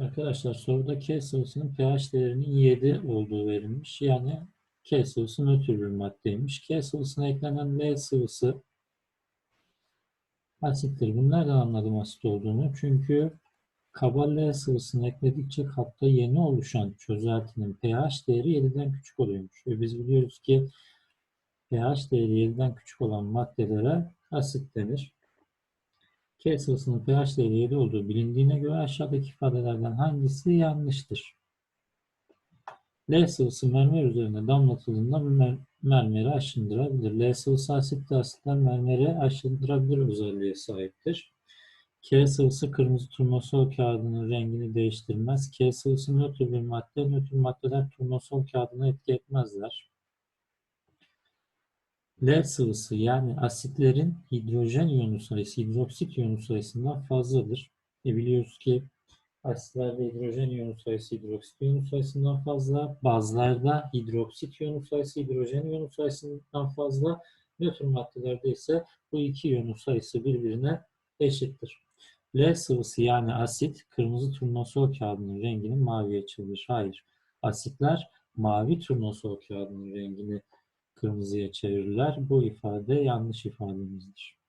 Arkadaşlar soruda K sıvısının pH değerinin 7 olduğu verilmiş. Yani K sıvısı nötr bir maddeymiş. K sıvısına eklenen L sıvısı asittir. Bunu nereden anladım asit olduğunu? Çünkü kaba L sıvısını ekledikçe kapta yeni oluşan çözeltinin pH değeri 7'den küçük oluyormuş. Ve biz biliyoruz ki pH değeri 7'den küçük olan maddelere asit denir. K sıvısının pH değeri 7 olduğu bilindiğine göre aşağıdaki ifadelerden hangisi yanlıştır? L sıvısı mermer üzerine damlatıldığında mer mermeri aşındırabilir. L sıvısı asitli asitler mermeri aşındırabilir özelliğe sahiptir. K sıvısı kırmızı turnusol kağıdının rengini değiştirmez. K sıvısı nötr bir madde. Nötr maddeler turnusol kağıdına etki etmezler. L sıvısı yani asitlerin hidrojen iyonu sayısı hidroksit iyonu sayısından fazladır. E biliyoruz ki asitlerde hidrojen iyonu sayısı hidroksit iyonu sayısından fazla. Bazılarda hidroksit iyonu sayısı hidrojen iyonu sayısından fazla. Nötr maddelerde ise bu iki iyonu sayısı birbirine eşittir. L sıvısı yani asit kırmızı turnusol kağıdının rengini maviye çevirir. Hayır. Asitler mavi turnusol kağıdının rengini kırmızıya çevirirler. Bu ifade yanlış ifademizdir.